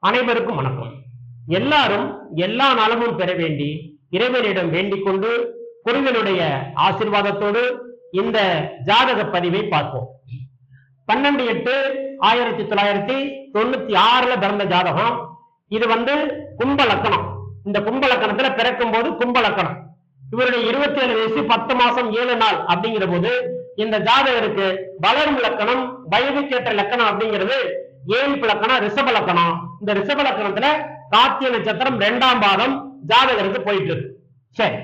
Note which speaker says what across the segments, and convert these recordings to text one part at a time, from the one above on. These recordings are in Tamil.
Speaker 1: அனைவருக்கும் வணக்கம். எல்லாரும் எல்லா நலமும் பெற வேண்டி இறைவனிடம் வேண்டிக் கொண்டு குருவினுடைய ஆசிர்வாதத்தோடு இந்த ஜாதக பதிவை பார்ப்போம். பன்னெண்டு எட்டு ஆயிரத்தி தொள்ளாயிரத்தி தொண்ணூத்தி ஆறுல பிறந்த ஜாதகம். இது வந்து கும்ப லக்கணம். இந்த கும்ப லக்கணத்துல பிறக்கும் போது கும்ப லக்கணம். இவருடைய இருபத்தி ஏழு வயசு பத்து மாசம் ஏழு நாள் அப்படிங்கிற போது இந்த ஜாதகருக்கு வளரும் லக்கணம் வயதுக்கேற்ற லக்கணம் அப்படிங்கிறது ஏழு லக்கணம் ரிஷப லக்கணம். இந்த ரிஷப லக்னத்துல கார்த்திய நட்சத்திரம் ரெண்டாம் பாதம் ஜாதகருக்கு போயிட்டு இருக்கு சரி.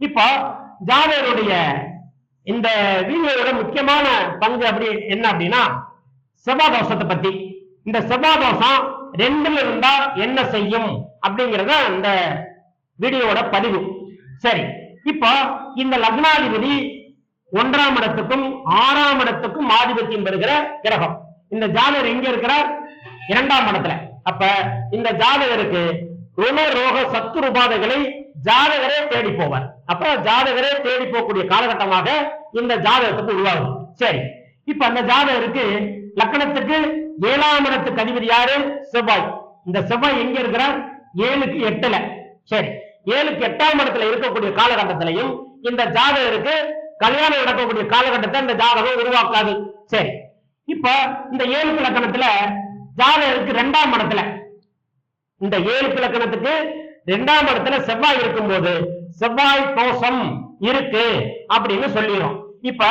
Speaker 1: இப்போ ஜாதகருடைய இந்த வீடியோட முக்கியமான பங்கு அப்படி என்ன அப்படின்னா செவ்வாய் தோஷத்தை பத்தி. இந்த செவ்வாய் தோஷம் ரெண்டுல இருந்தா என்ன செய்யும் அப்படிங்கறத இந்த வீடியோட பதிவு. சரி. இப்போ இந்த லக்னாதிபதி ஒன்றாம் இடத்துக்கும் ஆறாம் இடத்துக்கும் ஆதிபத்தியம் பெறுகிற கிரகம். இந்த ஜாதகர் எங்க இருக்கிறார்? இரண்டாம் இடத்துல. அப்ப இந்த ஜாதகருக்கு ருண ரோக சத்து உபாதைகளை ஜாதகரே தேடி போவார். அப்ப ஜாதகரே தேடி போகக்கூடிய காலகட்டமாக இந்த ஜாதகத்துக்கு உருவாகும் சரி. இப்ப அந்த ஜாதகருக்கு லக்கணத்துக்கு ஏழாம் இடத்துக்கு அதிபதி யாரு? செவ்வாய். இந்த செவ்வாய் எங்க இருக்கிறார்? ஏழுக்கு எட்டுல. சரி. ஏழுக்கு எட்டாம் இடத்துல இருக்கக்கூடிய காலகட்டத்திலையும் இந்த ஜாதகருக்கு கல்யாணம் நடக்கக்கூடிய காலகட்டத்தை இந்த ஜாதகம் உருவாக்காது. சரி. இப்ப இந்த ஏழு இலக்கணத்துல ஜாதகத்துக்கு ரெண்டாம் இடத்துல. இந்த ஏழு இலக்கணத்துக்கு ரெண்டாம் இடத்துல செவ்வாய் இருக்கும்போது செவ்வாய் தோஷம் இருக்கு அப்படின்னு சொல்லிடும் இப்ப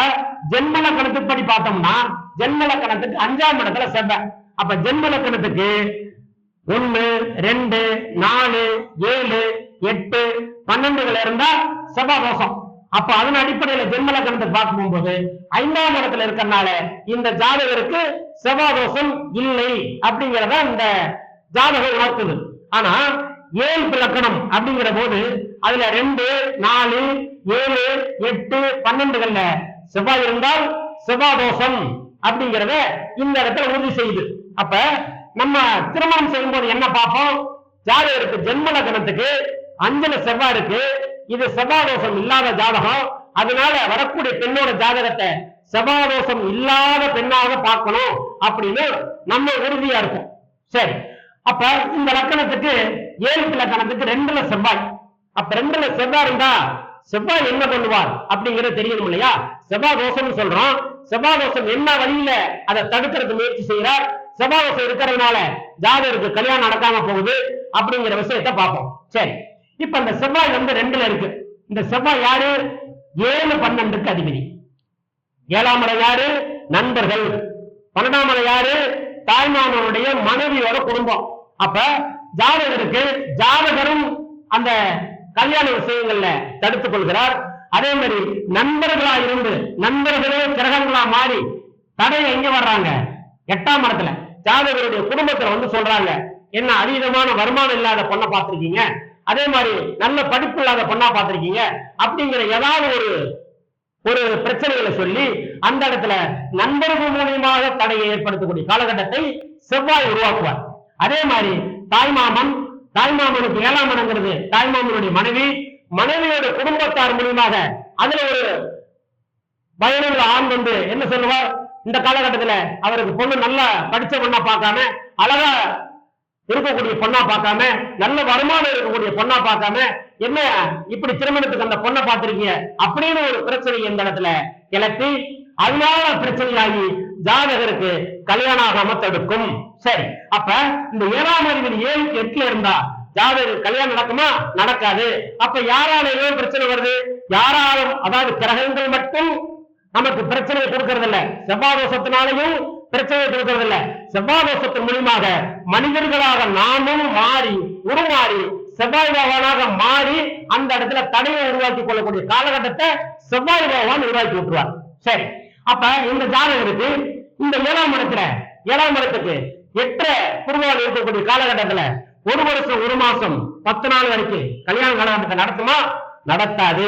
Speaker 1: ஜென்மலக்கணத்துக்கு படி பார்த்தோம்னா ஜென்மலக்கணத்துக்கு அஞ்சாம் இடத்துல செவ்வாய். அப்ப ஜென்மலக்கணத்துக்கு ஒண்ணு ரெண்டு நாலு ஏழு எட்டு பன்னெண்டுல இருந்தா செவ்வாய் தோஷம். அப்ப அதன் அடிப்படையில ஜென்ம கணத்தை பார்க்கும் போது ஐந்தாம் இடத்துல இருக்கனால இந்த ஜாதகருக்கு செவ்வாதோஷம் இல்லை அப்படிங்கிறத இந்த ஜாதகம் உணர்த்துது. ஆனா ஏழு லக்கணம் அப்படிங்கிற போது அதுல ரெண்டு நாலு ஏழு எட்டு பன்னெண்டுகள்ல செவ்வாய் இருந்தால் செவ்வாய் அப்படிங்கிறத இந்த இடத்துல உறுதி செய்யுது. அப்ப நம்ம திருமணம் செய்யும்போது என்ன பார்ப்போம்? ஜாதகருக்கு ஜென்ம லக்னத்துக்கு அஞ்சல செவ்வாய் இருக்கு இது செவ்வாதோஷம் இல்லாத ஜாதகம். அதனால வரக்கூடிய பெண்ணோட ஜாதகத்தை செவ்வாதோஷம் இல்லாத பெண்ணாக பார்க்கணும் அப்படின்னு நம்ம உறுதியா இருக்கும். சரி. அப்ப இந்த லக்கணத்துக்கு ஏழு லக்கணத்துக்கு ரெண்டுல செவ்வாய். அப்ப ரெண்டுல செவ்வாய் இருந்தா செவ்வாய் என்ன பண்ணுவார் அப்படிங்கறது தெரியணும் இல்லையா? செவ்வாய் தோஷம்னு சொல்றோம். செவ்வாய் தோஷம் என்ன வழியில அதை தடுக்கிறதுக்கு முயற்சி செய்யறார் செவ்வாய் தோஷம் இருக்கிறதுனால ஜாதகருக்கு கல்யாணம் நடக்காம போகுது அப்படிங்கிற விஷயத்தை பார்ப்போம். சரி. இப்ப அந்த செவ்வாய் வந்து ரெண்டுல இருக்கு. இந்த செவ்வாய் யாரு? ஏழு பன்னெண்டுக்கு அதிபதி. ஏழாம் இடம் யாரு? நண்பர்கள். பன்னெண்டாம் இடம் யாரு? தாய்மாமனுடைய மனைவியோட குடும்பம். அப்ப ஜாதகருக்கு ஜாதகரும் அந்த கல்யாண விஷயங்கள்ல தடுத்துக் கொள்கிறார். அதே மாதிரி நண்பர்களா இருந்து நண்பர்களே கிரகங்களா மாறி தடை எங்க வர்றாங்க? எட்டாம் இடத்துல ஜாதகருடைய குடும்பத்துல வந்து சொல்றாங்க. என்ன அதீதமான வருமானம் இல்லாத பொண்ணை பார்த்திருக்கீங்க? அதே மாதிரி நல்ல படிப்பு இல்லாத பொண்ணா பார்த்திருக்கீங்க அப்படிங்கிற ஏதாவது ஒரு ஒரு பிரச்சனைகளை சொல்லி அந்த இடத்துல நண்பர்கள் மூலியமாக தடையை ஏற்படுத்தக்கூடிய காலகட்டத்தை செவ்வாய் உருவாக்குவார். அதே மாதிரி தாய்மாமன் தாய்மாமனுக்கு ஏழாம் இடங்கிறது தாய்மாமனுடைய மனைவி மனைவியோட குடும்பத்தார் மூலியமாக அதுல ஒரு வயதுள்ள ஆண் வந்து என்ன சொல்லுவார்? இந்த காலகட்டத்துல அவருக்கு பொண்ணு நல்லா படிச்ச பொண்ணா பார்க்காம அழகா இருக்கக்கூடிய பொண்ணா பார்க்காம நல்ல வருமானம் இருக்கக்கூடிய பொண்ணா பார்க்காம என்ன இப்படி திருமணத்துக்கு அந்த பொண்ணை பார்த்திருக்கீங்க? அப்படின்னு ஒரு பிரச்சனை இந்த இடத்துல கிளப்பி அதனால பிரச்சனையாகி ஜாதகருக்கு கல்யாணம் ஆகாம தடுக்கும். சரி அப்ப இந்த ஏழாம் அதிபதி ஏழுக்கு எட்டுல இருந்தா ஜாதகருக்கு கல்யாணம் நடக்குமா? நடக்காது. அப்ப யாரால ஏன் பிரச்சனை வருது? யாராலும் அதாவது கிரகங்கள் மட்டும் நமக்கு பிரச்சனை கொடுக்கறது இல்ல செவ்வாய் தோஷத்தினாலையும் பிரச்சனை கொடுக்கறதில்ல. செவ்வாய் தோஷத்தின் மூலியமாக மனிதர்களாக நாமும் மாறி உருமாறி செவ்வாய் பகவானாக மாறி அந்த இடத்துல தடையை உருவாக்கி கொள்ளக்கூடிய காலகட்டத்தை செவ்வாய் பகவான் உருவாக்கி விட்டுருவார். சரி. அப்ப இந்த ஜாதகத்துக்கு இந்த ஏழாம் இடத்துல ஏழாம் இடத்துக்கு எட்ட குருவால் இருக்கக்கூடிய காலகட்டத்துல ஒரு வருஷம் ஒரு மாசம் பத்து நாள் வரைக்கும் கல்யாண காலகட்டத்தை நடத்துமா? நடத்தாது.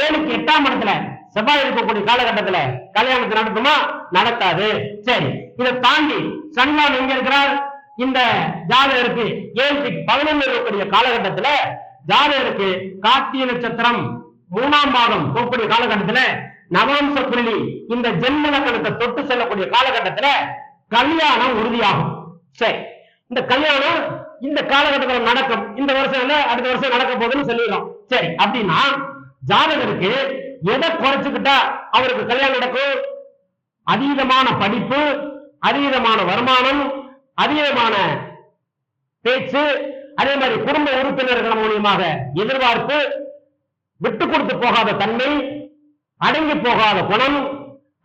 Speaker 1: ஏழுக்கு எட்டாம் இடத்துல செவ்வாய் இருக்கக்கூடிய காலகட்டத்துல கல்யாணத்தை நடத்துமா? நடத்தாது சரி இதை தாண்டி சன்மான் எங்க இருக்கிறார்? இந்த ஜாதகருக்கு ஏழு பதினொன்று இருக்கக்கூடிய காலகட்டத்துல ஜாதகருக்கு கார்த்திகை நட்சத்திரம் மூணாம் மாதம் போகக்கூடிய காலகட்டத்துல நவம்ச புள்ளி இந்த ஜென்ம லக்கணத்தை தொட்டு செல்லக்கூடிய காலகட்டத்துல கல்யாணம் உறுதியாகும். சரி இந்த கல்யாணம் இந்த காலகட்டத்தில் நடக்கும். இந்த வருஷம் இல்ல அடுத்த வருஷம் நடக்க போகுதுன்னு சொல்லிடுறோம் சரி அப்படின்னா ஜாதகருக்கு எதை குறைச்சுக்கிட்டா அவருக்கு கல்யாணம் நடக்கும்? அதீதமான படிப்பு அதீதமான வருமானம் அதீதமான பேச்சு அதே மாதிரி குடும்ப உறுப்பினர்கள் மூலியமாக எதிர்பார்ப்பு விட்டு கொடுத்து போகாத தன்மை அடங்கி போகாத குணம்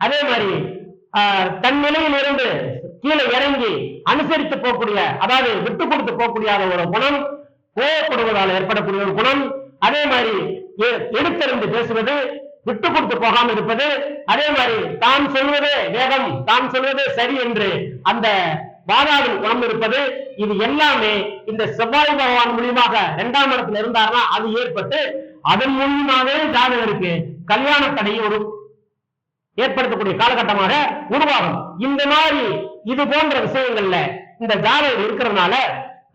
Speaker 1: அதே மாதிரி ஆஹ், தன் கீழே இறங்கி அனுசரித்து போகக்கூடிய அதாவது விட்டு கொடுத்து போகக்கூடிய ஒரு குணம் கோவப்படுவதால் ஏற்படக்கூடிய ஒரு குணம் அதே மாதிரி எ- பேசுவது விட்டு கொடுத்து போகாமல் இருப்பது. அதே மாதிரி தான் சொல்வதே வேகம் தான் சொல்வதே சரி என்று அந்த வாதாடும் குணம் இருப்பது. இது எல்லாமே இந்த செவ்வாய் பகவான் மூலியமாக இரண்டாம் இடத்துல இருந்தார்னா அது ஏற்பட்டு அதன் மூலியமாகவே ஜாதகருக்கு கல்யாண தடை ஒரு ஏற்படுத்தக்கூடிய காலகட்டமாக உருவாகும். இந்த மாதிரி இது போன்ற விஷயங்கள்ல இந்த ஜாதகம் இருக்கிறதுனால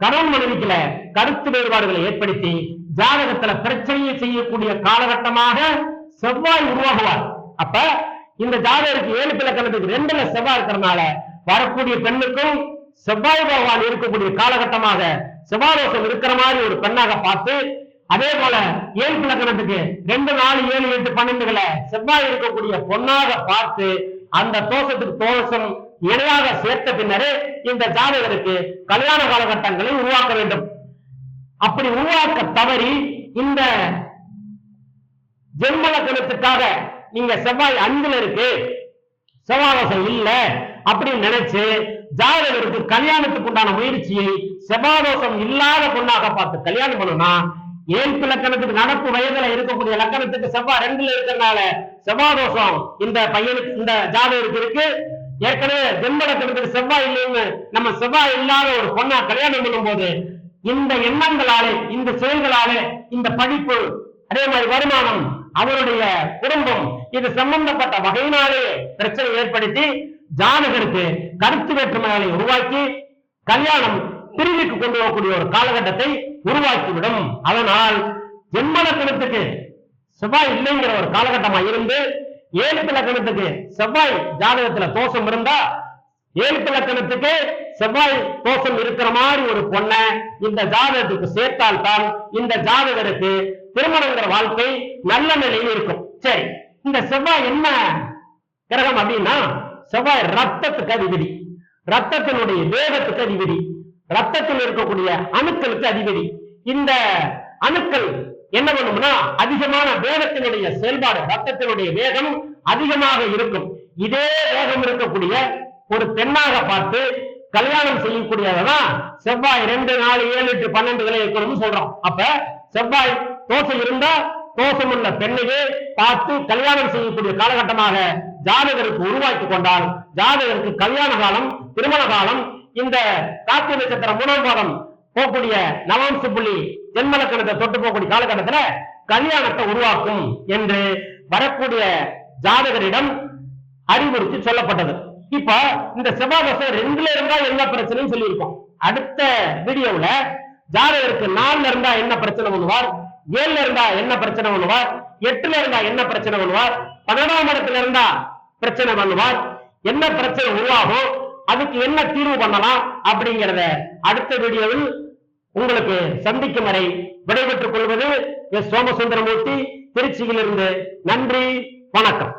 Speaker 1: கணவன் மனைவிக்குல கருத்து வேறுபாடுகளை ஏற்படுத்தி ஜாதகத்துல பிரச்சனையை செய்யக்கூடிய காலகட்டமாக செவ்வாய் உருவாகுவார். அப்ப இந்த ஜாதகருக்கு ஏழு பிளக்கணத்துக்கு ரெண்டுல செவ்வாய் இருக்கிறதுனால வரக்கூடிய பெண்ணுக்கும் செவ்வாய் பகவான் இருக்கக்கூடிய காலகட்டமாக செவ்வாதோஷம் இருக்கிற மாதிரி ஒரு பெண்ணாக பார்த்து அதே போல ஏழு பிளக்கணத்துக்கு ரெண்டு நாலு ஏழு எட்டு பன்னெண்டுகளை செவ்வாய் இருக்கக்கூடிய பொண்ணாக பார்த்து அந்த தோஷத்துக்கு தோஷம் இணையாக சேர்த்த பின்னரே இந்த ஜாதகருக்கு கல்யாண காலகட்டங்களை உருவாக்க வேண்டும். அப்படி உருவாக்க தவறி இந்த ஜென்மலக்கணத்துக்காக நீங்க செவ்வாய் அஞ்சுல இருக்கு. செவ்வாதோஷம் இல்ல அப்படின்னு நினைச்சு ஜாதகருக்கு கல்யாணத்துக்கு உண்டான முயற்சியை செவ்வாதோஷம் இல்லாத பொண்ணாக பார்த்து கல்யாணம் பண்ணணும்னா ஏழ்பு லக்கணத்துக்கு நடப்பு வயதுல இருக்கக்கூடிய லக்கணத்துக்கு செவ்வாய் ரெண்டுல இருக்கிறதுனால செவ்வாதோஷம் இந்த பையனுக்கு இந்த ஜாதகருக்கு இருக்கு. ஏற்கனவே ஜென்ம லக்கணத்துக்கு செவ்வாய் இல்லைன்னு நம்ம செவ்வாய் இல்லாத ஒரு பொண்ணா கல்யாணம் பண்ணும்போது இந்த எண்ணங்களாலே இந்த செயல்களாலே இந்த படிப்பு அதே மாதிரி வருமானம் அவருடைய குடும்பம் இது சம்பந்தப்பட்ட வகையினாலே பிரச்சனை ஏற்படுத்தி ஜாதகருக்கு கருத்து வேற்றுமைகளை உருவாக்கி கல்யாணம் பிரிவுக்கு கொண்டு போகக்கூடிய ஒரு காலகட்டத்தை உருவாக்கிவிடும். அதனால் ஜென்மலக்கணத்துக்கு செவ்வாய் இல்லைங்கிற ஒரு காலகட்டமா இருந்து ஏழு லக்கணத்துக்கு செவ்வாய் ஜாதகத்துல தோஷம் இருந்தா ஏழு லக்கணத்துக்கு செவ்வாய் தோஷம் இருக்கிற மாதிரி ஒரு பொண்ணை இந்த ஜாதகத்துக்கு சேர்த்தால் தான் இந்த ஜாதகருக்கு திருமணங்கிற வாழ்க்கை நல்ல நிலையில் இருக்கும். சரி இந்த செவ்வாய் என்ன கிரகம் அப்படின்னா செவ்வாய் ரத்தத்துக்கு அதிபதி. ரத்தத்தினுடைய வேகத்துக்கு அதிபதி. ரத்தத்தில் இருக்கக்கூடிய அணுக்களுக்கு அதிபதி. இந்த அணுக்கள் என்ன பண்ணும்னா அதிகமான வேகத்தினுடைய செயல்பாடு ரத்தத்தினுடைய வேகம் அதிகமாக இருக்கும். இதே வேகம் இருக்கக்கூடிய ஒரு பெண்ணாக பார்த்து கல்யாணம் செய்யக்கூடியதான் செவ்வாய் ரெண்டு நாலு ஏழு எட்டு பன்னெண்டு விலை இருக்கணும்னு சொல்றோம் அப்ப செவ்வாய் தோஷம் இருந்தா தோஷம் உள்ள பெண்ணையே பார்த்து கல்யாணம் செய்யக்கூடிய காலகட்டமாக ஜாதகருக்கு உருவாக்கி கொண்டால் ஜாதகருக்கு கல்யாண காலம் திருமண காலம் இந்த காத்திய நட்சத்திரம் மூணாம் பாதம் போகக்கூடிய நவம்சு புள்ளி ஜென்மலக்கணத்தை தொட்டு போகக்கூடிய காலகட்டத்துல கல்யாணத்தை உருவாக்கும் என்று வரக்கூடிய ஜாதகரிடம் அறிவுறுத்தி சொல்லப்பட்டது. இப்ப இந்த செவ்வாய் ரெண்டுல இருந்தா என்ன பிரச்சனைன்னு சொல்லியிருக்கோம். அடுத்த வீடியோவுல ஜாதகருக்கு நாலுல இருந்தா என்ன பிரச்சனை பண்ணுவார் ஏழுல இருந்தா என்ன பிரச்சனை பண்ணுவார் எட்டுல இருந்தா என்ன பிரச்சனை பண்ணுவார் பன்னெண்டாம் இடத்துல இருந்தா பிரச்சனை பண்ணுவார் என்ன பிரச்சனை உருவாகும்? அதுக்கு என்ன தீர்வு பண்ணலாம் அப்படிங்கறத அடுத்த வீடியோவில் உங்களுக்கு சந்திக்கும் வரை விடைபெற்றுக் கொள்வது எஸ் சோமசுந்தரமூர்த்தி திருச்சியிலிருந்து நன்றி வணக்கம்.